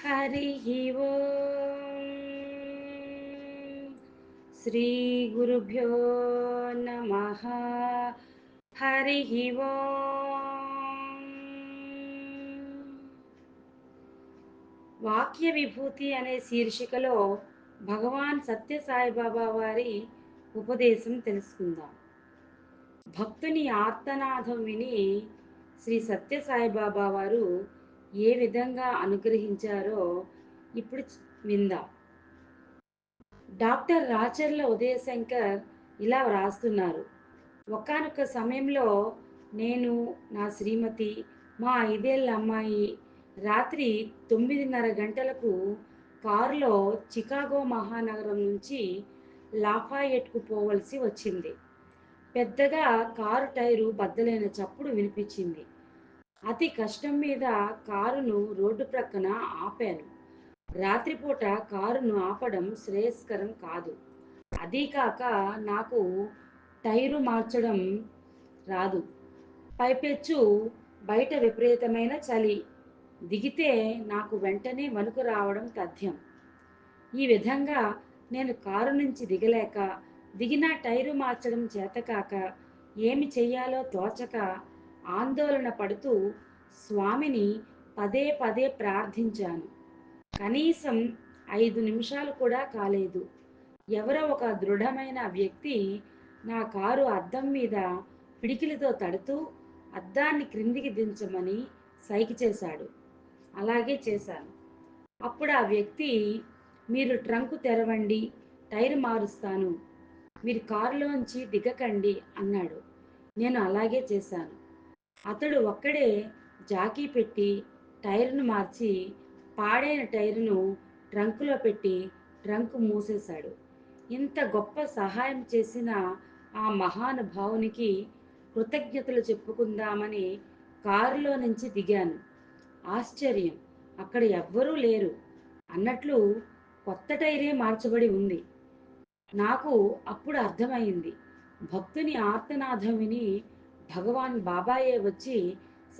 हरिः ఓం श्रीगुरुभ्यो नमः हरिः ఓం వాక్య విభూతి అనే శీర్షికలో భగవాన్ సత్యసాయిబాబా వారి ఉపదేశం తెలుసుకుందాం భక్తుని ఆర్తనాదం విని శ్రీ సత్యసాయిబాబా వారు ఏ విధంగా అనుగ్రహించారో ఇప్పుడు విందాం. డాక్టర్ రాచర్ల ఉదయశంకర్ ఇలా వ్రాస్తున్నారు. ఒకనొక సమయంలో నేను నా శ్రీమతి మా ఐదేళ్ళ అమ్మాయి రాత్రి తొమ్మిదిన్నర గంటలకు కారులో చికాగో మహానగరం నుంచి లాఫాయెట్కు పోవలసి వచ్చింది. పెద్దగా కారు టైరు బద్దలైన చప్పుడు వినిపించింది. అతి కష్టం మీద కారును రోడ్డు ప్రక్కన ఆపాను. రాత్రిపూట కారును ఆపడం శ్రేయస్కరం కాదు. అదీ కాక నాకు టైరు మార్చడం రాదు. పైపెచ్చు బయట విపరీతమైన చలి. దిగితే నాకు వెంటనే వణుకు రావడం తథ్యం. ఈ విధంగా నేను కారు నుంచి దిగలేక దిగిన టైరు మార్చడం చేతకాక ఏమి చెయ్యాలో తోచక ఆందోళన పడుతూ స్వామిని పదే పదే ప్రార్థించాను. కనీసం ఐదు నిమిషాలు కూడా కాలేదు. ఎవరో ఒక దృఢమైన వ్యక్తి నా కారు అద్దం మీద పిడికిలితో తడుతూ అద్దాన్ని క్రిందికి దించమని సైకి చేశాడు. అలాగే చేశాను. అప్పుడు ఆ వ్యక్తి మీరు ట్రంకు తెరవండి టైర్ మారుస్తాను. మీరు కారులోంచి దిగకండి అన్నాడు. నేను అలాగే చేశాను. అతడు ఒక్కడే జాకీ పెట్టి టైర్ను మార్చి పాడైన టైరును ట్రంకులో పెట్టి ట్రంక్ మూసేశాడు. ఇంత గొప్ప సహాయం చేసిన ఆ మహానుభావునికి కృతజ్ఞతలు చెప్పుకుందామని కారులో నుంచి దిగాను. ఆశ్చర్యం అక్కడ ఎవ్వరూ లేరు అన్నట్లు కొత్త టైరే మార్చబడి ఉంది. నాకు అప్పుడు అర్థమైంది భక్తుని ఆర్తనాథం విని భగవాన్ బాబాయే వచ్చి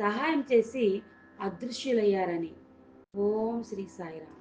సహాయం చేసి అదృశ్యులయ్యారని. ఓం శ్రీ సాయిరామ్.